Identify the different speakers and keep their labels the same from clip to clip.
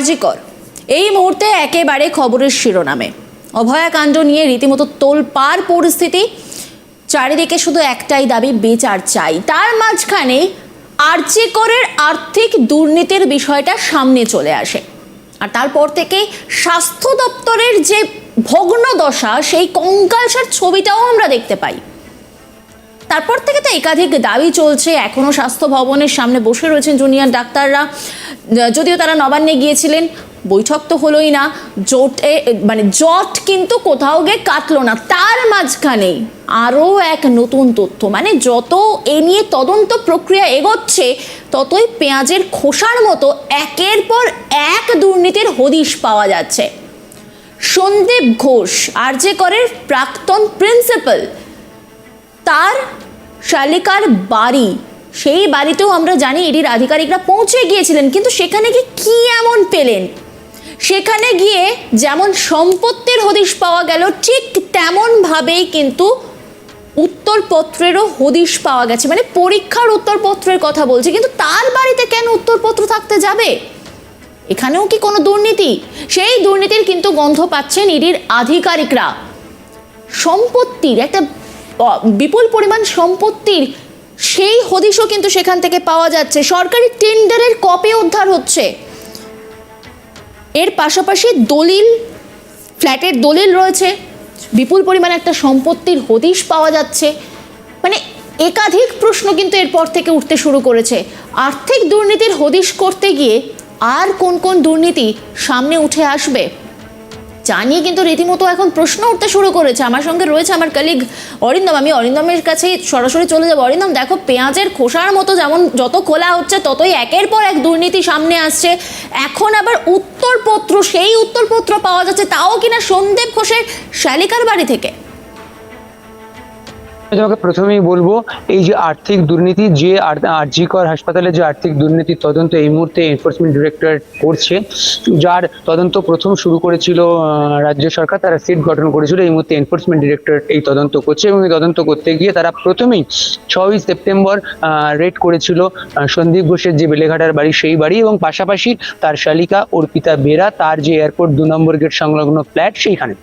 Speaker 1: আরজিকর এই মুহূর্তে একেবারে খবরের শিরোনামে। অভয়াকাণ্ড নিয়ে রীতিমতো তোলপাড় পরিস্থিতি। চারিদিকে শুধু একটাই দাবি বিচার চাই। তার মাঝখানে আরজিকরের আর্থিক দুর্নীতির বিষয়টা সামনে চলে আসে। আর তারপর থেকে স্বাস্থ্য দপ্তরের যে ভগ্ন দশা সেই কঙ্কালসার ছবিটাও আমরা দেখতে পাই। তারপর থেকে তো একাধিক দাবি চলছে। এখনও স্বাস্থ্য ভবনের সামনে বসে রয়েছেন জুনিয়র ডাক্তাররা। যদিও তারা নবান্নে গিয়েছিলেন, বৈঠক তো হলোই না। জোটে মানে জট কিন্তু কোথাও গিয়ে কাটলো না। তার মাঝখানে আরও এক নতুন তথ্য। মানে যত এ নিয়ে তদন্ত প্রক্রিয়া এগোচ্ছে, ততই পেঁয়াজের খোসার মতো একের পর এক দুর্নীতির হদিশ পাওয়া যাচ্ছে। সন্দীপ ঘোষ আরজে করের প্রাক্তন প্রিন্সিপাল, তার শালিকার বাড়ি। সেই বাড়িতেও আমরা জানি ইডির আধিকারিকরা পৌঁছে গিয়েছিলেন, কিন্তু সেখানে গিয়ে কি এমন পেলেন? সেখানে গিয়ে যেমন সম্পত্তির হদিশ পাওয়া গেল, ঠিক তেমনভাবেই কিন্তু উত্তরপত্রেরও হদিশ পাওয়া গেছে। মানে পরীক্ষার উত্তরপত্রের কথা বলছি, কিন্তু তার বাড়িতে কেন উত্তরপত্র থাকতে যাবে? এখানেও কি কোনো দুর্নীতি? সেই দুর্নীতির কিন্তু গন্ধ পাচ্ছেন ইডির আধিকারিকরা। সম্পত্তির একটা বিপুল পরিমাণ সম্পত্তির সেই হদিশও কিন্তু সেখান থেকে পাওয়া যাচ্ছে। সরকারি টেন্ডারের কপি উদ্ধার হচ্ছে। এর পাশাপাশি দলিল, ফ্ল্যাটের দলিল রয়েছে। বিপুল পরিমাণ একটা সম্পত্তির হদিশ পাওয়া যাচ্ছে। মানে একাধিক প্রশ্ন কিন্তু এরপর থেকে উঠতে শুরু করেছে। আর্থিক দুর্নীতির হদিশ করতে গিয়ে আর কোন কোন দুর্নীতি সামনে উঠে আসবে? জানিয়ে কিন্তু রীতিমতো এখন প্রশ্ন উঠতে শুরু করেছে। আমার সঙ্গে রয়েছে আমার কালিগ অরিন্দম। আমি অরিন্দমের কাছেই সরাসরি চলে যাব। অরিন্দম, দেখো পেঁয়াজের খোসার মতো যেমন যত খোলা হচ্ছে, ততই একের পর এক দুর্নীতি সামনে আসছে। এখন আবার উত্তরপত্র, সেই উত্তরপত্র পাওয়া যাচ্ছে তাও কিনা সন্দেব ঘোষের শালিকার বাড়ি থেকে।
Speaker 2: আমি তোমাকে প্রথমেই বলব, এই যে আর্থিক দুর্নীতি, যে আরজিকর হাসপাতালে যে আর্থিক দুর্নীতির তদন্ত এই মুহূর্তে এনফোর্সমেন্ট ডিরেক্টরেট করছে, যার তদন্ত প্রথম শুরু করেছিল রাজ্য সরকার, তারা সিট গঠন করেছিল, এই মুহূর্তে এনফোর্সমেন্ট ডিরেক্টরেট এই তদন্ত করছে এবং এই তদন্ত করতে গিয়ে তারা প্রথমেই ছয়ই সেপ্টেম্বর রেড করেছিল সন্দীপ ঘোষের যে বেলেঘাটার বাড়ি, সেই বাড়ি এবং পাশাপাশি তার শালিকা অর্পিতা বেরা, তার যে এয়ারপোর্ট দু নম্বর গেট সংলগ্ন ফ্ল্যাট সেইখানে।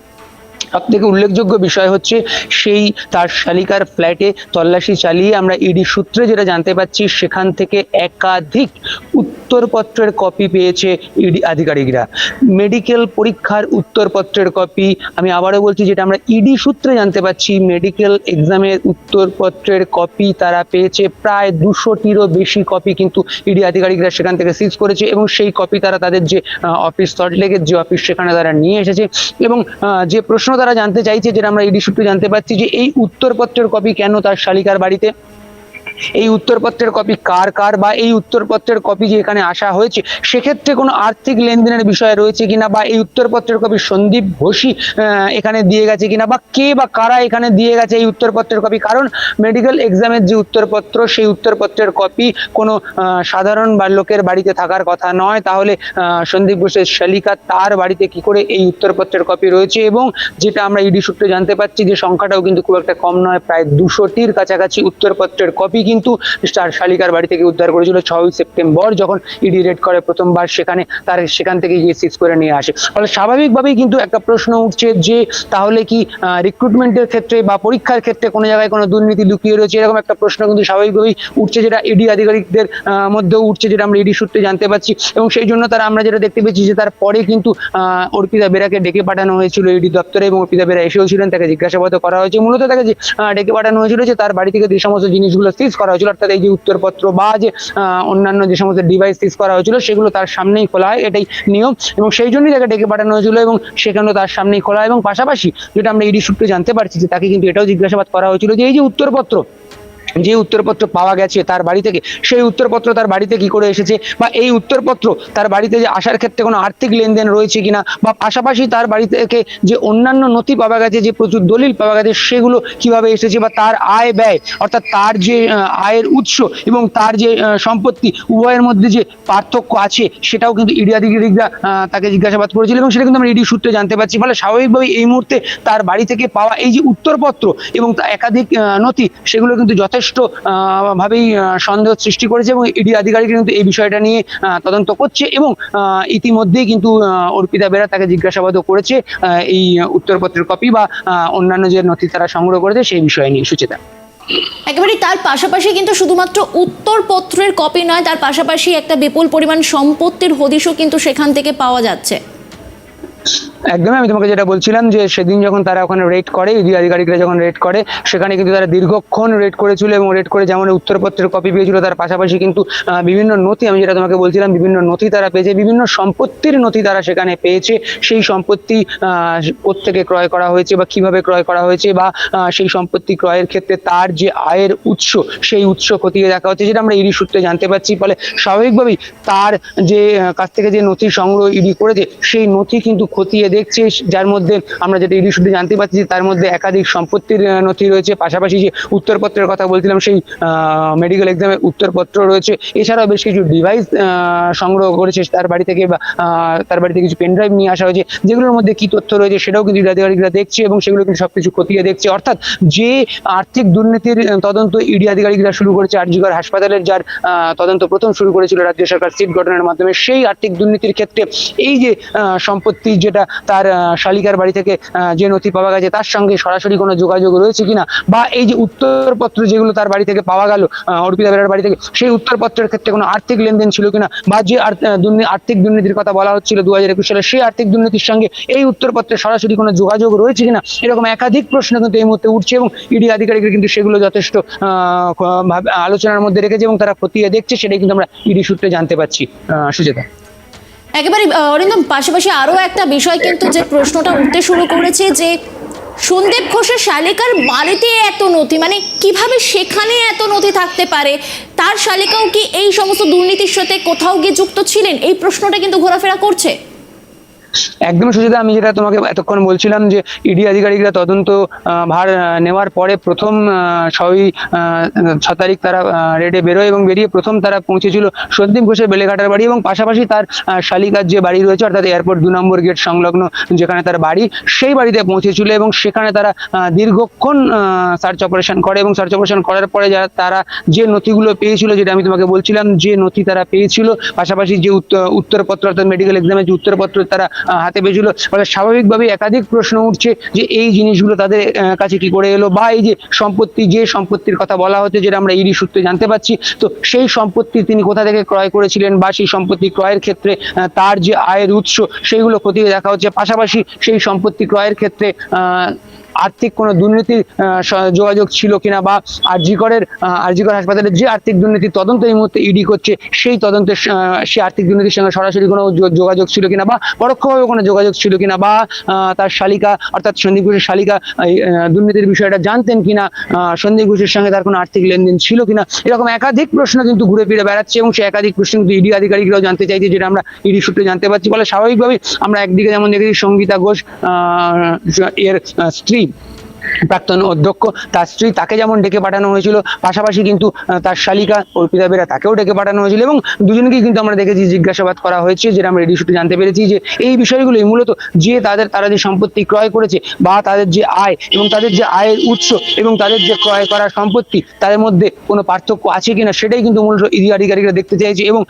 Speaker 2: সব থেকে উল্লেখযোগ্য বিষয় হচ্ছে সেই তার শালিকার ফ্ল্যাটে তল্লাশি চালিয়ে আমরা ইডি সূত্রে যেটা জানতে পাচ্ছি, সেখান থেকে একাধিক উত্তরপত্রের কপি পেয়েছে ইডি আধিকারিকরা। মেডিকেল পরীক্ষার উত্তরপত্রের কপি আমি আবারও বলছি যেটা আমরা ইডি সূত্রে জানতে পাচ্ছি মেডিকেল এক্সামের উত্তরপত্রের কপি তারা পেয়েছে, প্রায় দুশোটিরও বেশি কপি কিন্তু ইডি আধিকারিকরা সেখান থেকে সিজ করেছে এবং সেই কপি তারা তাদের যে অফিস সল্টলেকের যে অফিস সেখানে তারা নিয়ে এসেছে এবং যে প্রশ্ন তারা জানতে চাইছে, যেটা আমরা ইডি সূত্রে জানতে পাচ্ছি যে এই উত্তরপত্রের কপি কেন তার শালিকার বাড়িতে? এই উত্তরপত্রের কপি কার কার বা এই উত্তরপত্রের কপি যে এখানে আসা হয়েছে সেক্ষেত্রে কোনো আর্থিক লেনদেনের বিষয় রয়েছে কিনা বা এই উত্তরপত্রের কপি সন্দীপ আহ, এখানে দিয়ে গেছে কিনা বা কে বা কারা এখানে দিয়ে গেছে এই উত্তরপত্রের কপি কারণ মেডিকেল এক্সামের যে উত্তরপত্র সেই উত্তরপত্রের কপি কোনো সাধারণ বা লোকের বাড়িতে থাকার কথা নয়। তাহলে সন্দীপ ঘোষের শালিকা তার বাড়িতে কি করে এই উত্তরপত্রের কপি রয়েছে এবং যেটা আমরা ইডি সূত্রে জানতে পাচ্ছি যে সংখ্যাটাও কিন্তু খুব একটা কম নয় প্রায় দুশোটির কাছাকাছি উত্তরপত্রের কপি কিন্তু তার শালিকার বাড়ি থেকে উদ্ধার করেছিল ছয়ই সেপ্টেম্বর যখন ইডি রেড করে প্রথমবার সেখানে তার সেখান থেকে গিয়ে সিজ করে নিয়ে আসে। ফলে স্বাভাবিকভাবেই কিন্তু একটা প্রশ্ন উঠছে যে তাহলে কি রিক্রুটমেন্টের ক্ষেত্রে বা পরীক্ষার ক্ষেত্রে কোনো জায়গায় কোনো দুর্নীতি লুকিয়ে রয়েছে? এরকম একটা প্রশ্ন কিন্তু স্বাভাবিকভাবেই উঠছে যেটা ইডি আধিকারিকদের আহ, মধ্যেও উঠছে যেটা আমরা ইডি সূত্রে জানতে পারছি। এবং সেই জন্য তারা আমরা যেটা দেখতে পেয়েছি যে তার পরে কিন্তু অর্পিতা বেরাকে ডেকে পাঠানো হয়েছিল ইডি দপ্তরে এবং অর্পিতা বেরা এসেও ছিলেন তাকে জিজ্ঞাসাবাদ করা হয়েছে। মূলত তাকে ডেকে পাঠানো হয়েছিল যে তার বাড়ি থেকে যে সমস্ত জিনিসগুলো সিজ করা হয়েছিল, অর্থাৎ এই যে উত্তরপত্র বা যে অন্যান্য যে সমস্ত ডিভাইস সিজ করা হয়েছিল, সেগুলো তার সামনেই খোলা হয়, এটাই নিয়ম। এবং সেই জন্যই তাকে ডেকে পাঠানো হয়েছিল এবং সেখানেও তার সামনেই খোলা এবং পাশাপাশি যেটা আমরা ইডি সূত্রে জানতে পারছি যে তাকে কিন্তু এটাও জিজ্ঞাসাবাদ করা হয়েছিল যে এই যে উত্তরপত্র যে উত্তরপত্র পাওয়া গেছে তার বাড়ি থেকে, সেই উত্তরপত্র তার বাড়িতে কি করে এসেছে? বা এই উত্তরপত্র তার বাড়িতে যে আসার ক্ষেত্রে কোনো আর্থিক লেনদেন রয়েছে কিনা? বা পাশাপাশি তার বাড়ি থেকে যে অন্যান্য নথি পাওয়া গেছে, যে প্রচুর দলিল পাওয়া গেছে, সেগুলো কীভাবে এসেছে? বা তার আয় ব্যয়, অর্থাৎ তার যে আয়ের উৎস এবং তার যে সম্পত্তি, উভয়ের মধ্যে যে পার্থক্য আছে, সেটাও কিন্তু ইডি আধিকারিকরা তাকে জিজ্ঞাসাবাদ করেছিল এবং সেটা কিন্তু আমরা ইডি সূত্রে জানতে পারছি। ফলে স্বাভাবিকভাবেই এই মুহূর্তে তার বাড়ি থেকে পাওয়া এই যে উত্তরপত্র এবং একাধিক নথি, সেগুলো কিন্তু যথেষ্ট যথেষ্ট ভাবেই সন্দেহ সৃষ্টি করেছে এবং ইডি আধিকারিক কিন্তু এই বিষয়টা নিয়ে তদন্ত করছে এবং ইতিমধ্যেই কিন্তু অর্পিতা বেরা তাকে জিজ্ঞাসাবাদও করেছে এই উত্তরপত্রের কপি বা অন্যান্য যে নথি তারা সংগ্রহ করেছে সেই বিষয় নিয়ে। সুচেতা।
Speaker 1: একেবারে তার পাশাপাশি কিন্তু শুধুমাত্র উত্তরপত্রের কপি নয়, তার পাশাপাশি একটা বিপুল পরিমাণ সম্পত্তির হদিশও কিন্তু সেখান থেকে পাওয়া যাচ্ছে।
Speaker 2: একদমই আমি তোমাকে যেটা বলছিলাম যে সেদিন যখন তারা ওখানে রেড করে ইডি আধিকারিকরা যখন রেড করে সেখানে কিন্তু তারা দীর্ঘক্ষণ রেড করেছিল এবং রেড করে যেমন উত্তরপত্রের কপি পেয়েছিল তার পাশাপাশি কিন্তু বিভিন্ন নথি আমি যেটা তোমাকে বলছিলাম বিভিন্ন নথি তারা পেয়েছে বিভিন্ন সম্পত্তির নথি তারা সেখানে পেয়েছে সেই সম্পত্তি আহ, কোত্থেকে ক্রয় করা হয়েছে বা কীভাবে ক্রয় করা হয়েছে বা সেই সম্পত্তি ক্রয়ের ক্ষেত্রে তার যে আয়ের উৎস সেই উৎস খতিয়ে দেখা হচ্ছে যেটা আমরা ইডি সূত্রে জানতে পারছি ফলে স্বাভাবিকভাবেই তার যে কাছ থেকে যে নথি সংগ্রহ ইডি করেছে সেই নথি কিন্তু খতিয়ে দেখছে যার মধ্যে আমরা যেটা ইডি সূত্রে জানতে পারছি তার মধ্যে একাধিক সম্পত্তির নথি রয়েছে। পাশাপাশি যে উত্তরপত্রের কথা বলছিলাম সেই মেডিকেল এক্সামের উত্তরপত্র রয়েছে। এছাড়াও বেশ কিছু ডিভাইস সংগ্রহ করেছে তার বাড়ি থেকে বা তার বাড়ি থেকে কিছু পেনড্রাইভ নিয়ে আসা হয়েছে। যেগুলোর মধ্যে কি তথ্য রয়েছে সেটাও কিন্তু আধিকারিকরা দেখছে এবং সেগুলো কিন্তু সবকিছু খতিয়ে দেখছে। অর্থাৎ যে আর্থিক দুর্নীতির তদন্ত ইডি আধিকারিকরা শুরু করেছে আরজিগড় হাসপাতালের যার তদন্ত প্রথম শুরু করেছিল রাজ্য সরকার সিট গঠনের মাধ্যমে সেই আর্থিক দুর্নীতির ক্ষেত্রে এই যে আহ, সম্পত্তি যেটা তার শালিকার বাড়ি থেকে যে নথি পাওয়া গেছে, তার সঙ্গে সরাসরি কোনো যোগাযোগ রয়েছে কিনা? বা এই যে উত্তরপত্র যেগুলো তার বাড়ি থেকে পাওয়া গেল অর্পিতা বেরার বাড়ি থেকে, সেই উত্তরপত্রের ক্ষেত্রে কোনো আর্থিক লেনদেন ছিল কিনা? বা যে আর- আর্থিক দুর্নীতির কথা বলা হচ্ছিল দু হাজার একুশ সালে, সেই আর্থিক দুর্নীতির সঙ্গে এই উত্তরপত্রে সরাসরি কোনো যোগাযোগ রয়েছে কিনা? এরকম একাধিক প্রশ্ন কিন্তু এই মুহূর্তে উঠছে এবং ইডি আধিকারিকরা কিন্তু সেগুলো যথেষ্ট আলোচনার মধ্যে রেখেছে এবং তারা খতিয়ে দেখছে, সেটাই কিন্তু আমরা ইডি সূত্রে জানতে পারছি সুচেতা
Speaker 1: একেবারে অরিন্দম, পাশাপাশি আরও একটা বিষয় কিন্তু যে প্রশ্নটা উঠতে শুরু করেছে যে সন্দীপ ঘোষের শালিকার বাড়িতে এত নথি মানে কীভাবে সেখানে এত নথি থাকতে পারে? তার শালিকাও কি এই সমস্ত দুর্নীতির সাথে কোথাও গিয়ে যুক্ত ছিলেন? এই প্রশ্নটা কিন্তু ঘোরাফেরা করছে।
Speaker 2: একদম সুচিতা আমি যেটা তোমাকে এতক্ষণ বলছিলাম যে ইডি আধিকারিকরা তদন্ত ভার নেওয়ার পরে প্রথম ছয়ই ছ তারিখ তারা রেডে বেরোয় এবং বেরিয়ে প্রথম তারা পৌঁছেছিল সন্দীপ ঘোষের বেলেঘাটার বাড়ি এবং পাশাপাশি তার শালিকার যে বাড়ি রয়েছে, অর্থাৎ এয়ারপোর্ট দু নম্বর গেট সংলগ্ন যেখানে তার বাড়ি, সেই বাড়িতে পৌঁছেছিল এবং সেখানে তারা দীর্ঘক্ষণ সার্চ অপারেশন করে এবং সার্চ অপারেশন করার পরে যারা তারা যে নথিগুলো পেয়েছিল, যেটা আমি তোমাকে বলছিলাম, যে নথি তারা পেয়েছিল, পাশাপাশি যে উত্তরপত্র, অর্থাৎ মেডিকেল এক্সামের যে উত্তরপত্র তারা হাতে পেয়েছিল ফলে স্বাভাবিকভাবে একাধিক প্রশ্ন উঠছে যে এই জিনিসগুলো তাদের কাছে কি করে এলো বা এই যে সম্পত্তি, যে সম্পত্তির কথা বলা হচ্ছে যেটা আমরা ইডি সূত্রে জানতে পারছি তো সেই সম্পত্তি তিনি কোথা থেকে ক্রয় করেছিলেন বা সেই সম্পত্তি ক্রয়ের ক্ষেত্রে তার যে আয়ের উৎস, সেইগুলো খতিয়ে দেখা হচ্ছে। পাশাপাশি সেই সম্পত্তি ক্রয়ের ক্ষেত্রে আর্থিক কোনো দুর্নীতির যোগাযোগ ছিল কিনা বা আরজিকরের আরজিকর হাসপাতালের যে আর্থিক দুর্নীতির তদন্ত এই মুহূর্তে ইডি করছে সেই তদন্তের স- সেই আর্থিক দুর্নীতির সঙ্গে সরাসরি কোনো যোগাযোগ ছিল কিনা বা পরোক্ষভাবে কোনো যোগাযোগ ছিল কিনা বা তার শালিকা অর্থাৎ সন্দীপ ঘোষের শালিকা দুর্নীতির বিষয়টা জানতেন কিনা সন্দীপ ঘোষের সঙ্গে তার কোনো আর্থিক লেনদেন ছিল কিনা এরকম একাধিক প্রশ্ন কিন্তু ঘুরে ফিরে বেড়াচ্ছে এবং সেই একাধিক প্রশ্ন কিন্তু ইডি আধিকারিকরাও জানতে চাইছে যেটা আমরা ইডি সূত্রে জানতে পারছি। ফলে স্বাভাবিকভাবেই আমরা একদিকে যেমন দেখেছি সঙ্গীতা ঘোষ এর আহ, স্ত্রী প্রাক্তন অধ্যক্ষ, তার স্ত্রী তাকে যেমন ডেকে পাঠানো হয়েছিল, পাশাপাশি কিন্তু তার শালিকা অর্পিতা বেরা তাকেও ডেকে পাঠানো হয়েছিল এবং দুজনকেই কিন্তু আমরা দেখেছি জিজ্ঞাসাবাদ করা হয়েছে যেটা আমরা রেডিও জানতে পেরেছি যে এই বিষয়গুলোই মূলত যে তাদের, তারা যে সম্পত্তি ক্রয় করেছে বা তাদের যে আয় এবং তাদের যে আয়ের উৎস এবং তাদের যে ক্রয় করা সম্পত্তি, তাদের মধ্যে কোনো পার্থক্য আছে কিনা সেটাই কিন্তু মূলত ইডি আধিকারিকরা দেখতে চাইছে এবং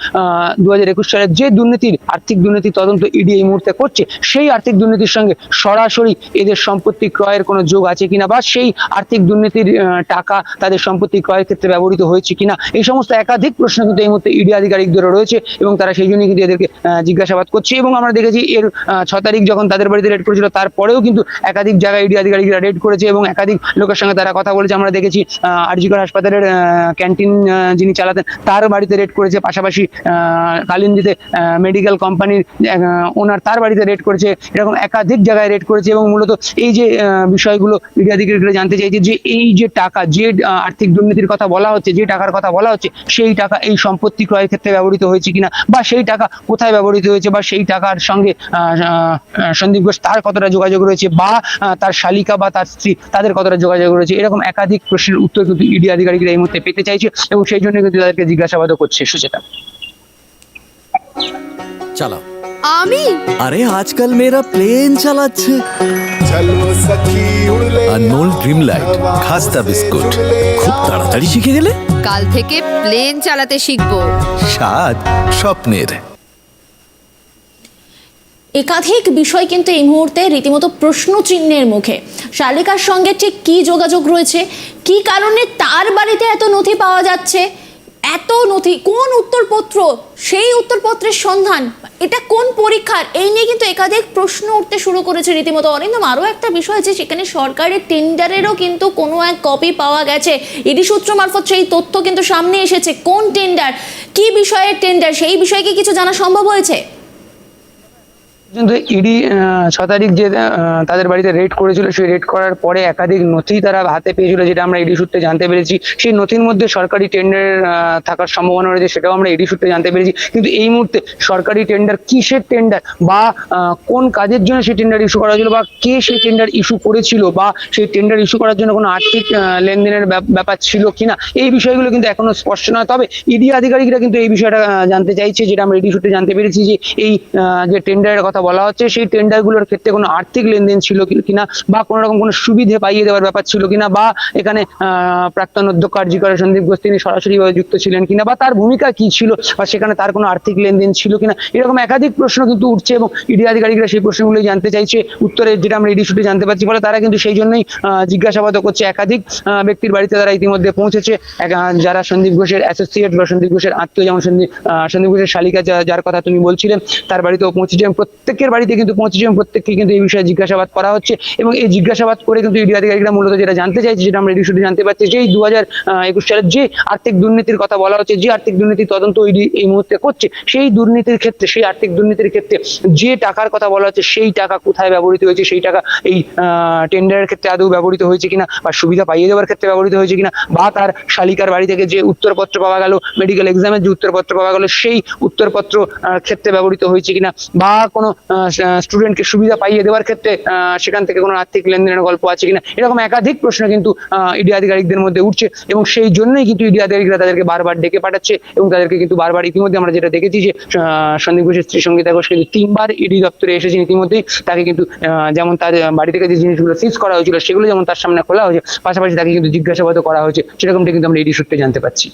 Speaker 2: দু হাজার একুশ সালের যে দুর্নীতির, আর্থিক দুর্নীতি তদন্ত ইডি এই মুহূর্তে করছে, সেই আর্থিক দুর্নীতির সঙ্গে সরাসরি এদের সম্পত্তি ক্রয়ের কোনো যোগ আছে কিনা বা সেই আর্থিক দুর্নীতির টাকা তাদের সম্পত্তি ক্রয়ের ক্ষেত্রে ব্যবহৃত হয়েছে কিনা, এই সমস্ত একাধিক প্রশ্ন কিন্তু এই মুহূর্তে ইডি আধিকারিকদের রয়েছে এবং তারা সেই জন্যই কিন্তু এদেরকে জিজ্ঞাসাবাদ করছে এবং আমরা দেখেছি এর ছ তারিখ যখন তাদের বাড়িতে রেড করেছিল, তারপরেও কিন্তু একাধিক জায়গায় ইডি আধিকারিকরা রেড করেছে এবং একাধিক লোকের সঙ্গে তারা কথা বলেছে। আমরা দেখেছি আরজিকর হাসপাতালের ক্যান্টিন যিনি চালাতেন, তার বাড়িতে রেড করেছে। পাশাপাশি কালিন্দিতে মেডিকেল কোম্পানির ওনার তার বাড়িতে রেড করেছে। এরকম একাধিক জায়গায় রেড করেছে এবং মূলত এই যে বিষয়গুলো আধিকারিকরা জানতে চাইছে যে এই যে টাকা যে আর্থিক দুর্নীতির কথা বলা হচ্ছে যে টাকার কথা বলা হচ্ছে সেই টাকা এই সম্পত্তি ক্রয়ের ক্ষেত্রে ব্যবহৃত হয়েছে কিনা বা সেই টাকা কোথায় ব্যবহৃত হয়েছে বা সেই টাকার সঙ্গে সন্দীপ ঘোষ তার কতটা যোগাযোগ রয়েছে বা আহ, তার শালিকা বা তার স্ত্রী তাদের কতটা যোগাযোগ রয়েছে এরকম একাধিক প্রশ্নের উত্তর কিন্তু ইডি আধিকারিকরা এই মুহূর্তে পেতে চাইছে এবং সেই জন্য কিন্তু তাদেরকে জিজ্ঞাসাবাদও করছে সুচেতা।
Speaker 3: চালাও।
Speaker 4: আমি?
Speaker 3: আরে আজকাল মেয়েরা প্লেন চালাচ্ছে।
Speaker 4: আনমোল খাস্তা বিস্কুট খুব তাড়াতাড়ি শিখে গেলে?
Speaker 5: কাল থেকে প্লেন চালাতে শিখব।
Speaker 4: স্বাদ স্বপ্নের।
Speaker 1: একাধিক বিষয় কিন্তু এই মুহূর্তে রীতিমতো প্রশ্ন চিহ্নের মুখে। শালিকার সঙ্গে ঠিক কি যোগাযোগ রয়েছে? কি কারণে তার বাড়িতে এত নথি পাওয়া যাচ্ছে? এত নথি, কোন উত্তরপত্র, সেই উত্তরপত্রের সন্ধান, এটা কোন পরীক্ষার? এই নিয়ে কিন্তু একাধিক প্রশ্ন উঠতে শুরু করেছে রীতিমতো। অরিন্দম আরও একটা বিষয় আছে সেখানে সরকারের টেন্ডারেরও কিন্তু কোনো এক কপি পাওয়া গেছে। ইডি সূত্র মারফত সেই তথ্য কিন্তু সামনে এসেছে। কোন টেন্ডার? কি বিষয়ের টেন্ডার? সেই বিষয়ে কি কিছু জানা সম্ভব হয়েছে?
Speaker 2: কিন্তু ইডি ছ তারিখ যে তাদের বাড়িতে রেড করেছিল, সেই রেড করার পরে একাধিক নথি তারা হাতে পেয়েছিল, যেটা আমরা ইডি সূত্রে জানতে পেরেছি। সেই নথির মধ্যে সরকারি টেন্ডার থাকার সম্ভাবনা রয়েছে, সেটাও আমরা ইডি সূত্রে জানতে পেরেছি। কিন্তু এই মুহূর্তে সরকারি টেন্ডার কিসের টেন্ডার বা কোন কাজের জন্য সেই টেন্ডার ইস্যু করা হয়েছিল? বা কে সেই টেন্ডার ইস্যু করেছিল? বা সেই টেন্ডার ইস্যু করার জন্য কোনো আর্থিক লেনদেনের ব্যাপ- ব্যাপার ছিল কিনা? এই বিষয়গুলো কিন্তু এখনও স্পষ্ট নয়। তবে ইডি আধিকারিকরা কিন্তু এই বিষয়টা জানতে চাইছে, যেটা আমরা ইডি সূত্রে জানতে পেরেছি যে এই যে টেন্ডারের কথা বলা হচ্ছে, সেই টেন্ডারগুলোর ক্ষেত্রে কোনো আর্থিক লেনদেন ছিল কিনা বা কোনো রকম কোনো সুবিধে পাইয়ে দেওয়ার ব্যাপার ছিল কিনা বা এখানে প্রাক্তন অধ্যক্ষ কার্যকর সন্দীপ ঘোষ তিনি সরাসরিভাবে যুক্ত ছিলেন কিনা বা তার ভূমিকা কি ছিল বা সেখানে তার কোনো আর্থিক লেনদেন ছিল কিনা, এরকম একাধিক প্রশ্ন কিন্তু উঠছে এবং ইডি আধিকারিকরা সেই প্রশ্নগুলো জানতে চাইছে। উত্তরে যেটা আমরা ইডি সূত্রে জানতে পারছি, ফলে তারা কিন্তু সেই জন্যই জিজ্ঞাসাবাদ করছে। একাধিক ব্যক্তির বাড়িতে তারা ইতিমধ্যে পৌঁছেছে। যারা সন্দীপ ঘোষের অ্যাসোসিয়েট বা সন্দীপ ঘোষের আত্মীয় যেমন সন্দীপ সন্দীপ ঘোষের শালিকা যার কথা তুমি বলছিলেন তার বাড়িতেও পৌঁছেছে এবং প্রত্যেকের বাড়িতে কিন্তু পৌঁছেছে এবং প্রত্যেককে কিন্তু এই বিষয়ে জিজ্ঞাসাবাদ করা হচ্ছে এবং এই জিজ্ঞাসাবাদ করে কিন্তু ইডি আধিকারিকরা মূলত যেটা জানতে চাইছে যেটা আমরা ইডি জানতে পারছি যে এই দু হাজার একুশ সালের যে আর্থিক দুর্নীতির কথা বলা হচ্ছে, যে আর্থিক দুর্নীতি তদন্ত ইডি এই মুহূর্তে করছে, সেই দুর্নীতির ক্ষেত্রে, সেই আর্থিক দুর্নীতির ক্ষেত্রে যে টাকার কথা বলা হচ্ছে, সেই টাকা কোথায় ব্যবহৃত হয়েছে, সেই টাকা এই টেন্ডারের ক্ষেত্রে আদৌ ব্যবহৃত হয়েছে কিনা বা সুবিধা পাইয়ে দেওয়ার ক্ষেত্রে ব্যবহৃত হয়েছে কিনা বা তার শালিকার বাড়ি থেকে যে উত্তরপত্র পাওয়া গেল মেডিকেল এক্সামের যে উত্তরপত্র পাওয়া গেল, সেই উত্তরপত্র ক্ষেত্রে ব্যবহৃত হয়েছে কিনা বা কোনো স্টুডেন্টকে সুবিধা পাইয়ে দেওয়ার ক্ষেত্রে সেখান থেকে কোনো আর্থিক লেনদেনের গল্প আছে কিনা? এরকম একাধিক প্রশ্ন কিন্তু ইডি আধিকারিকদের মধ্যে উঠছে এবং সেই জন্যই কিন্তু ইডি আধিকারিকরা তাদেরকে বারবার ডেকে পাঠাচ্ছে এবং তাদেরকে কিন্তু বারবার ইতিমধ্যে আমরা যেটা দেখেছি যে সন্দীপ ঘোষের স্ত্রী সঙ্গীতা ঘোষ কিন্তু তিনবার ইডি দপ্তরে এসেছেন ইতিমধ্যেই। তাকে কিন্তু যেমন তার বাড়ি থেকে যে জিনিসগুলো সিজ করা হয়েছিল সেগুলো যেমন তার সামনে খোলা হয়েছে, পাশাপাশি তাকে কিন্তু জিজ্ঞাসাবাদও করা হয়েছে, সেরকমটা কিন্তু আমরা ইডি সূত্রে জানতে পারছি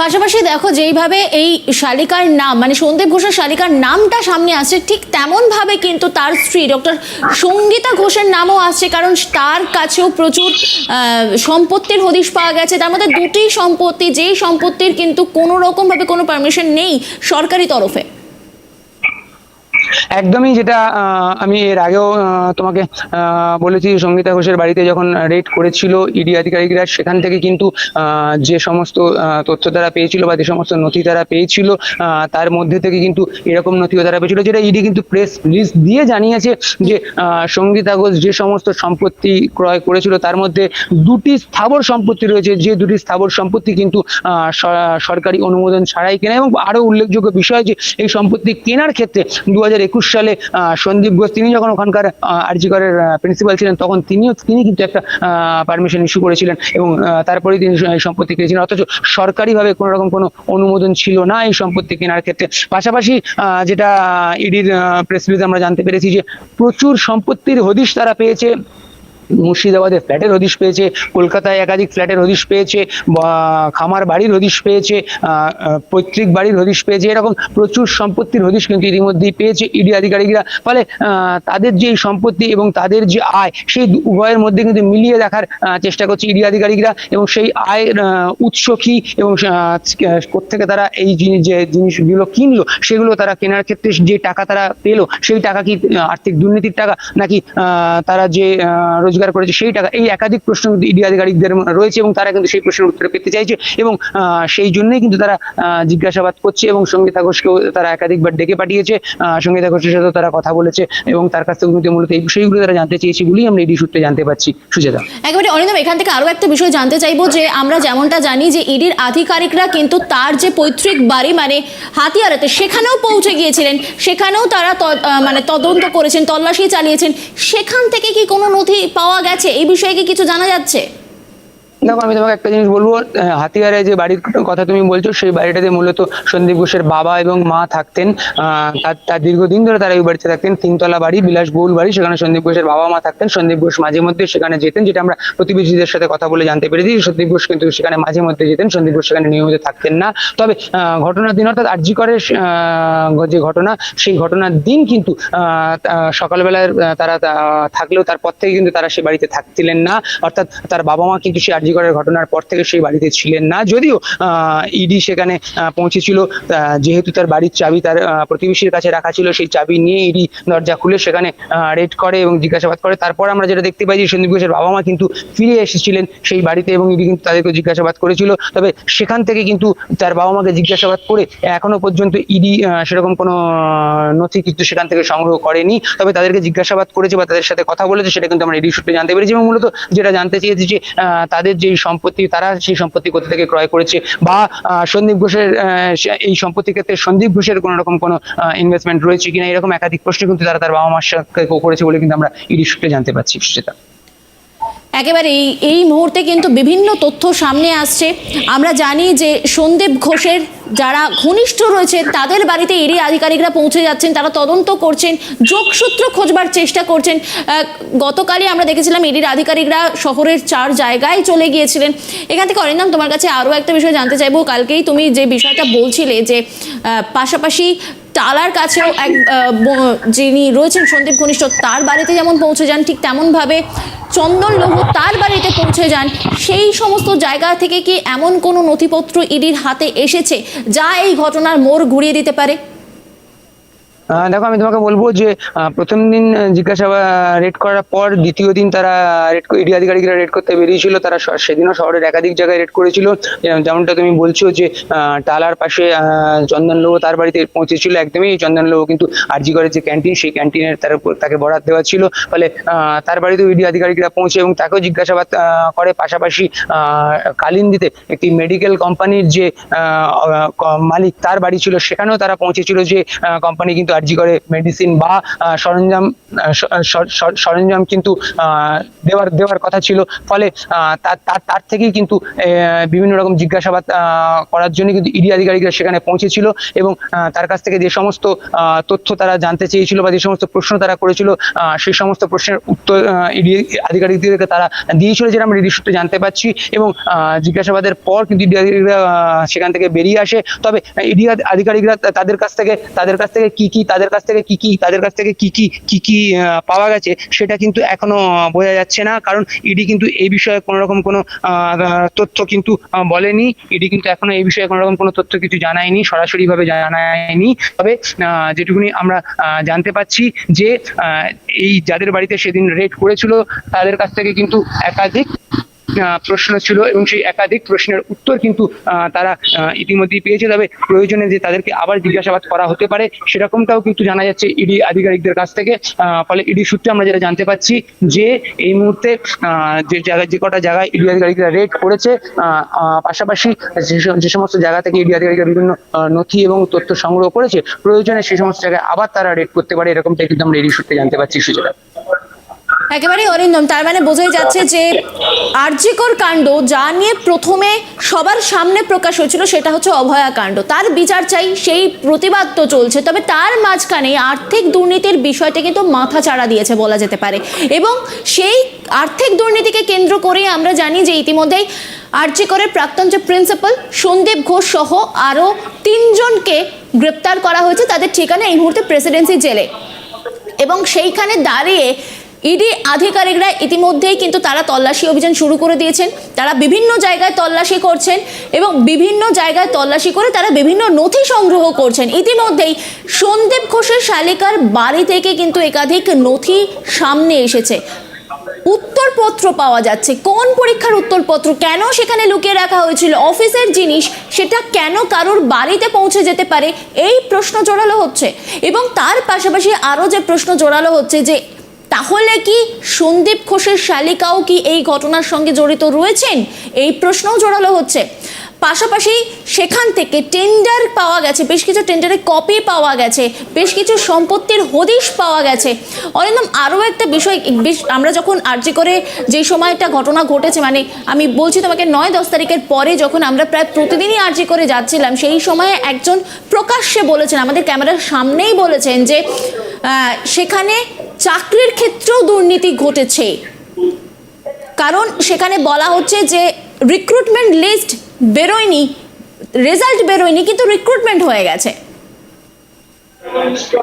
Speaker 1: পাশাপাশি দেখো যেইভাবে এই শালিকার নাম মানে সন্দীপ ঘোষের শালিকার নামটা সামনে আসছে, ঠিক তেমনভাবে কিন্তু তার স্ত্রী ডক্টর সঙ্গীতা ঘোষের নামও আসছে, কারণ তার কাছেও প্রচুর সম্পত্তির হদিস পাওয়া গেছে। তার মধ্যে দুটি সম্পত্তি, যেই সম্পত্তির কিন্তু কোনো রকমভাবে কোনো পারমিশন নেই সরকারি তরফে।
Speaker 2: একদমই যেটা আমি এর আগেও তোমাকে বলেছি, সঙ্গীতা ঘোষের বাড়িতে যখন রেড করেছিল ইডি আধিকারিকরা, সেখান থেকে কিন্তু যে সমস্ত তথ্য তারা পেয়েছিল বা যে সমস্ত নথি তারা পেয়েছিল তার মধ্যে থেকে কিন্তু এরকম নথিও তারা পেয়েছিল, যেটা ইডি কিন্তু প্রেস রিলিজ দিয়ে জানিয়েছে যে সঙ্গীতা ঘোষ যে সমস্ত সম্পত্তি ক্রয় করেছিল, তার মধ্যে দুটি স্থাবর সম্পত্তি রয়েছে, যে দুটি স্থাবর সম্পত্তি কিন্তু সরকারি অনুমোদন ছাড়াই কেনা এবং আরও উল্লেখযোগ্য বিষয় যে, এই সম্পত্তি কেনার ক্ষেত্রে দু হাজার একুশ সালে সন্দীপ ঘোষ, তিনি যখন ওখানকার আরজিকরের প্রিন্সিপাল ছিলেন, তখন তিনিও, তিনি কিন্তু একটা পারমিশন ইস্যু করেছিলেন এবং তারপরে তিনি সম্পত্তি কিনেছিলেন অথচ সরকারিভাবে কোনো রকম কোনো অনুমোদন ছিল না এই সম্পত্তি কেনার ক্ষেত্রে। পাশাপাশি যেটা ইডির প্রেস রিলিজ আমরা জানতে পেরেছি যে প্রচুর সম্পত্তির হদিশ তারা পেয়েছে। মুর্শিদাবাদে ফ্ল্যাটের হদিশ পেয়েছে কলকাতায় একাধিক ফ্ল্যাটের হদিশ পেয়েছে খামার বাড়ির হদিশ পেয়েছে পৈতৃক বাড়ির হদিশ পেয়েছে এরকম প্রচুর সম্পত্তির হদিশ কিন্তু ইতিমধ্যেই পেয়েছে ইডি আধিকারিকরা। ফলে তাদের যে সম্পত্তি এবং তাদের যে আয় সেই উভয়ের মধ্যে কিন্তু মিলিয়ে দেখার চেষ্টা করছে ইডি আধিকারিকরা এবং সেই আয়ের উৎস কি এবং থেকে তারা এই যে জিনিসগুলো কিনলো সেগুলো তারা কেনার ক্ষেত্রে যে টাকা তারা পেল সেই টাকা কি আর্থিক দুর্নীতির টাকা নাকি তারা যে আহ, রোজগার করেছে সেই টাকা, এই একাধিক প্রশ্ন কিন্তু ইডি আধিকারিকদের রয়েছে এবং তারা কিন্তু সেই প্রশ্নের উত্তর পেতে চাইছে এবং সেই জন্যই কিন্তু তারা জিজ্ঞাসাবাদ করছে এবং সঙ্গীতা ঘোষকেও তারা একাধিকবার ডেকে পাঠিয়েছে। সঙ্গীতা ঘোষের সাথেও তারা কথা বলেছে এবং তার কাছ থেকে কিন্তু মূলত এই বিষয়গুলো তারা জানতে চেয়েছে বলেই আমরা ইডি সূত্রে জানতে পারছি। সুজেতা।
Speaker 1: একেবারে অরিন্দম, এখান থেকে আরও একটা বিষয় জানতে চাইব যে আমরা যেমনটা জানি যে ইডির আধিকারিকরা কিন্তু তার যে পৈতৃক বাড়ি মানে হাতিয়ারাতে সেখানেও পৌঁছে গিয়েছিলেন। সেখানেও তারা মানে তদন্ত করেছেন, তল্লাশি চালিয়েছেন। সেখান থেকে কি কোনো নথি পাওয়া গেছে? এই বিষয়ে কি কিছু জানা যাচ্ছে?
Speaker 2: দেখো, আমি তোমাকে একটা জিনিস বলব হাতিয়ারে যে বাড়ির কথা তুমি বলছো, সেই বাড়িটাতে মূলত সন্দীপ ঘোষের বাবা এবং মা থাকতেন। তার দীর্ঘদিন ধরে তারা এই বাড়িতে থাকতেন, তিনতলা বাড়ি বিলাসবহুল বাড়ি, সেখানে সন্দীপ ঘোষের বাবা মা থাকতেন। সন্দীপ ঘোষ মাঝে মধ্যে সেখানে যেতেন, যেটা আমরা প্রতিবেশীদের সাথে কথা বলে জানতে পেরেছি। সন্দীপ ঘোষ কিন্তু সেখানে মাঝে মধ্যে যেতেন, সন্দীপ ঘোষ সেখানে নিয়মিত থাকতেন না। তবে ঘটনার দিন অর্থাৎ আরজি করে যে ঘটনা, সেই ঘটনার দিন কিন্তু সকালবেলায় তারা থাকলেও তারপর থেকে কিন্তু তারা সে বাড়িতে থাকছিলেন না। অর্থাৎ তার বাবা মা কিন্তু সেই আরজি করের ঘটনার পর থেকে সেই বাড়িতে ছিলেন না। যদিও ইডি সেখানে আহ, পৌঁছেছিল যেহেতু তার বাড়ির চাবি তার প্রতিবেশীর কাছে রাখা ছিল সেই চাবি নিয়ে ইডি দরজা খুলে সেখানে রেড করে এবং জিজ্ঞাসাবাদ করে। তারপর আমরা যেটা দেখতে পাই যে সন্দীপ ঘোষের বাবা মা কিন্তু ফিরে এসেছিলেন সেই বাড়িতে এবং ইডি কিন্তু তাদেরকে জিজ্ঞাসাবাদ করেছিল। তবে সেখান থেকে কিন্তু তার বাবা মাকে জিজ্ঞাসাবাদ করে এখনও পর্যন্ত ইডি সেরকম কোনো নথি কিন্তু সেখান থেকে সংগ্রহ করেনি। তবে তাদেরকে জিজ্ঞাসাবাদ করেছে বা তাদের সাথে কথা বলেছে সেটা কিন্তু আমরা ইডি সূত্রে জানতে পেরেছি এবং মূলত যেটা জানতে চেয়েছি যে তাদের যেই সম্পত্তি তারা, সেই সম্পত্তি কোথা থেকে ক্রয় করেছে বা সন্দীপ ঘোষের এই সম্পত্তির ক্ষেত্রে সন্দীপ ঘোষের কোনো রকম কোনো ইনভেস্টমেন্ট রয়েছে কিনা, এরকম একাধিক প্রশ্ন কিন্তু তারা তার বাবা মার সাথে করেছে বলে কিন্তু আমরা ইডি সূত্রে জানতে পারছি সেটা
Speaker 1: একেবারে এই এই মুহূর্তে কিন্তু বিভিন্ন তথ্য সামনে আসছে। আমরা জানি যে সন্দীপ ঘোষের যারা ঘনিষ্ঠ রয়েছে, তাদের বাড়িতে ইডি আধিকারিকরা পৌঁছে যাচ্ছেন, তারা তদন্ত করছেন, যোগসূত্র খোঁজবার চেষ্টা করছেন। গতকালই আমরা দেখেছিলাম ইডির আধিকারিকরা শহরের চার জায়গায় চলে গিয়েছিলেন। এখান থেকে অরিন্দম, তোমার কাছে আরও একটা বিষয় জানতে চাইব। কালকেই তুমি যে বিষয়টা বলছিলে যে পাশাপাশি টালার কাছেও এক যিনি রয়েছেন সন্দীপ ঘনিষ্ঠ, তার বাড়িতে যেমন পৌঁছে যান, ঠিক তেমনভাবে চন্দন লৌহ তার বাড়িতে পৌঁছে যান। সেই সমস্ত জায়গা থেকে কি এমন কোনো নথিপত্র ইডির হাতে এসেছে যা এই ঘটনার মোড় ঘুরিয়ে দিতে পারে।
Speaker 2: দেখো আমি তোমাকে বলব যে প্রথম দিন আহ, জিজ্ঞাসাবাদ রেড করার পর দ্বিতীয় দিন তারা রেড ইডি আধিকারিকরা রেড করতে বেরিয়েছিল। তারা সেদিনও শহরের একাধিক জায়গায় রেড করেছিল। যেমন- যেমনটা তুমি বলছো যে টালার পাশে আহ, চন্দন লোহ তার বাড়িতে পৌঁছেছিল। একদমই এই চন্দন লোহ কিন্তু আরজি করে যে ক্যান্টিন সেই ক্যান্টিনের তার উপর তাকে বরাদ দেওয়া ছিল। ফলে তার বাড়িতেও ইডি আধিকারিকরা পৌঁছে এবং তাকেও জিজ্ঞাসাবাদ করে। পাশাপাশি কালিন্দিতে একটি মেডিকেল কোম্পানির যে মালিক তার বাড়ি ছিল সেখানেও তারা পৌঁছেছিল যে কোম্পানি কিন্তু করে মেডিসিন বা সরঞ্জাম সরঞ্জাম কিন্তু দেওয়ার দেওয়ার কথা ছিল। ফলে তার তার- তার থেকেই কিন্তু বিভিন্ন রকম জিজ্ঞাসাবাদ করার জন্য কিন্তু ইডি আধিকারিকরা সেখানে পৌঁছেছিল এবং তার কাছ থেকে যে সমস্ত তথ্য তারা জানতে চেয়েছিল বা যে সমস্ত প্রশ্ন তারা করেছিল সেই সমস্ত প্রশ্নের উত্তর ইডি আধিকারিকদেরকে তারা দিয়েছিল যেটা আমরা ইডি সূত্রে জানতে পারছি এবং জিজ্ঞাসাবাদের পর কিন্তু ইডি আধিকারিকরা সেখান থেকে বেরিয়ে আসে। তবে ইডি আধিকারিকরা তাদের কাছ থেকে, তাদের কাছ থেকে কি কি তাদের কাছ থেকে কি কি, তাদের কাছ থেকে কি কি কি কি পাওয়া গেছে, সেটা কিন্তু এখনও বোঝা যাচ্ছে না। কারণ ইডি কিন্তু এই বিষয়ে কোনো রকম কোনো তথ্য কিন্তু বলেনি। ইডি কিন্তু এখনও এই বিষয়ে কোনো রকম কোনো তথ্য কিছু জানায়নি সরাসরি ভাবে জানায়নি। তবে যেটুকুনি আমরা জানতে পাচ্ছি যে এই যাদের বাড়িতে সেদিন রেড করেছিল, তাদের কাছ থেকে কিন্তু একাধিক প্রশ্ন ছিল এবং সেই একাধিক প্রশ্নের উত্তর কিন্তু তারা ইতিমধ্যেই পেয়েছে। তবে প্রয়োজনে যে তাদেরকে আবার জিজ্ঞাসাবাদ করা হতে পারে, সেরকমটাও কিন্তু জানা যাচ্ছে ইডি আধিকারিকদের কাছ থেকে। ফলে ইডি সূত্রে আমরা যেটা জানতে পাচ্ছি যে, এই মুহূর্তে যে জায়গায়, যে কটা জায়গায় ইডি আধিকারিকরা রেড করেছে পাশাপাশি যে যে সমস্ত জায়গা থেকে ইডি আধিকারিকরা বিভিন্ন নথি এবং তথ্য সংগ্রহ করেছে, প্রয়োজনে সেই সমস্ত জায়গায় আবার তারা রেড করতে পারে, এরকমটাই কিন্তু আমরা ইডি সূত্রে জানতে পারছি সুযোগ
Speaker 1: একেবারে অরিন্দম, তার মানে বোঝাই যাচ্ছে যে আর্যিকর কাণ্ড যা নিয়ে প্রথমে সবার সামনে প্রকাশ হয়েছিল সেটা হচ্ছে অভয়া কাণ্ড। তার বিচার চাই, সেই প্রতিবাদ তো চলছে, তবে তার মাঝখানে আর্থিক দুর্নীতির বিষয়টা কিন্তু মাথা চাড়া দিয়েছে বলা যেতে পারে। এবং সেই আর্থিক দুর্নীতিকে কেন্দ্র করে আমরা জানি যে ইতিমধ্যেই আর্যিকরের প্রাক্তন যে প্রিন্সিপাল সন্দীপ ঘোষ সহ আরও তিনজনকে গ্রেপ্তার করা হয়েছে, তাদের ঠিকানা এই মুহূর্তে প্রেসিডেন্সি জেলে। এবং সেইখানে দাঁড়িয়ে ইডি আধিকারিকরা ইতিমধ্যেই কিন্তু তারা তল্লাশি অভিযান শুরু করে দিয়েছেন। তারা বিভিন্ন জায়গায় তল্লাশি করছেন এবং বিভিন্ন জায়গায় তল্লাশি করে তারা বিভিন্ন নথি সংগ্রহ করছেন। ইতিমধ্যেই সন্দীপ ঘোষের শালিকার বাড়ি থেকে কিন্তু একাধিক নথি সামনে এসেছে। উত্তরপত্র পাওয়া যাচ্ছে। কোন পরীক্ষার উত্তরপত্র? কেন সেখানে লুকিয়ে রাখা হয়েছিল? অফিসের জিনিস, সেটা কেন কারোর বাড়িতে পৌঁছে যেতে পারে? এই প্রশ্ন জোরালো হচ্ছে। এবং তার পাশাপাশি আরও যে প্রশ্ন জোরালো হচ্ছে যে তাহলে কি সন্দীপ ঘোষের শালিকাও কি এই ঘটনার সঙ্গে জড়িত রয়েছেন? এই প্রশ্নও জোরালো হচ্ছে। পাশাপাশি সেখান থেকে টেন্ডার পাওয়া গেছে, বেশ কিছু টেন্ডারের কপি পাওয়া গেছে, বেশ কিছু সম্পত্তির হদিশ পাওয়া গেছে। অরিন্দম, আরও একটা বিষয় আমরা যখন আর্জি করে যে সময়টা ঘটনা ঘটেছে মানে আমি বলছি তোমাকে নয়, দশ তারিখের পরে যখন আমরা প্রায় প্রতিদিনই আর্জি করে যাচ্ছিলাম, সেই সময়ে একজন প্রকাশ্যে বলেছেন, আমাদের ক্যামেরার সামনেই বলেছেন যে সেখানে চাকরির ক্ষেত্রেও দুর্নীতি ঘটেছে। কারণ সেখানে বলা হচ্ছে যে রিক্রুটমেন্ট লিস্ট বেরোয়নি রেজাল্ট বেরোয়নি কিন্তু রিক্রুটমেন্ট হয়ে গেছে।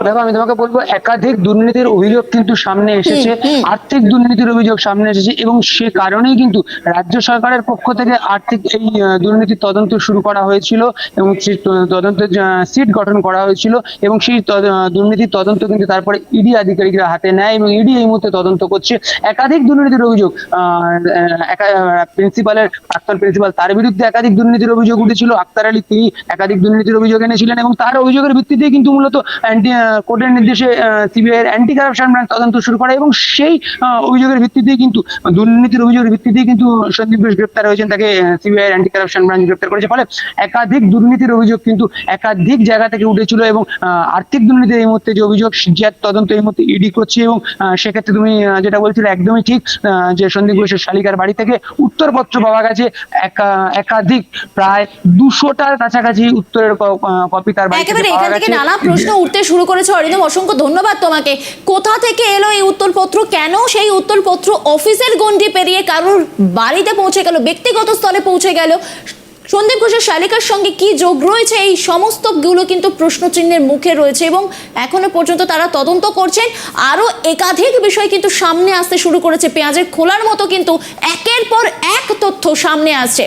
Speaker 2: দেখো আমি তোমাকে বলব একাধিক দুর্নীতির অভিযোগ কিন্তু সামনে এসেছে আর্থিক দুর্নীতির অভিযোগ সামনে এসেছে এবং সে কারণেই কিন্তু রাজ্য সরকারের পক্ষ থেকে আর্থিক এই দুর্নীতির তদন্ত শুরু করা হয়েছিল এবং তদন্তের সিট গঠন করা হয়েছিল এবং সেই দুর্নীতির তদন্ত কিন্তু তারপরে ইডি আধিকারিকরা হাতে নেয় এবং ইডি এই মুহূর্তে তদন্ত করছে। একাধিক দুর্নীতির অভিযোগ প্রিন্সিপালের প্রাক্তন প্রিন্সিপাল তার বিরুদ্ধে একাধিক দুর্নীতির অভিযোগ উঠেছিল। আক্তার আলী তিনি একাধিক দুর্নীতির অভিযোগ এনেছিলেন এবং তার অভিযোগের ভিত্তিতে কিন্তু মূলত কোর্টের নির্দেশে সিবিআই এর অ্যান্টি কারাপশন ব্রাঞ্চ তদন্ত শুরু করে এবং সেই অভিযোগের ভিত্তিতে কিন্তু দুর্নীতির অভিযোগের ভিত্তিতে কিন্তু সন্দীপ ঘোষ গ্রেপ্তার হয়েছেন তাকে সিবিআই এর অ্যান্টি কারাপশন ব্রাঞ্চ গ্রেপ্তার করেছে। ফলে একাধিক দুর্নীতির অভিযোগ কিন্তু একাধিক জায়গা থেকে উঠেছিল এবং আর্থিক দুর্নীতির এই মুহূর্তে যে অভিযোগ যার তদন্ত এই মুহূর্তে ইডি করছে এবং সেক্ষেত্রে তুমি যেটা বলছিলে একদমই ঠিক যে সন্দীপ ঘোষের শালিকার বাড়ি থেকে উত্তরপত্র পাওয়া গেছে একা- একাধিক প্রায় দুশোটার কাছাকাছি উত্তরের কপি তার বাড়ি থেকে পাওয়া গেছে।
Speaker 1: নানা প্রশ্ন উঠতে শুরু করেছে, অরিন্দম। অসংখ্য ধন্যবাদ তোমাকে। কোথা থেকে এলো এই উত্তরপত্র? কেন সেই উত্তরপত্র অফিসের গণ্ডি পেরিয়ে কারোর বাড়িতে পৌঁছে গেল, ব্যক্তিগত স্থলে পৌঁছে গেল? সন্দীপ ঘোষের শালিকার সঙ্গে কি যোগ রয়েছে? এই সমস্তগুলো কিন্তু প্রশ্নচিহ্নের মুখে রয়েছে এবং এখনও পর্যন্ত তারা তদন্ত করছেন। আরও একাধিক বিষয় কিন্তু সামনে আসতে শুরু করেছে। পেঁয়াজের খোলার মতো কিন্তু একের পর এক তথ্য সামনে আসছে।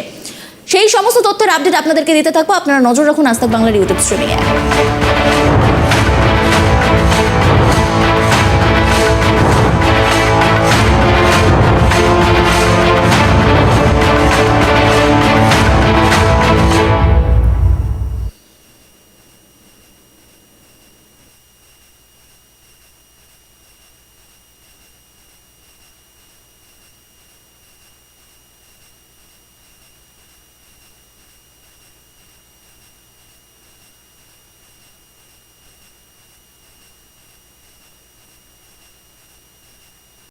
Speaker 1: সেই সমস্ত তথ্যের আপডেট আপনাদেরকে দিতে থাকব। আপনারা নজর রাখুন আস্তাক বাংলার ইউটিউব স্ট্রিমিংয়ে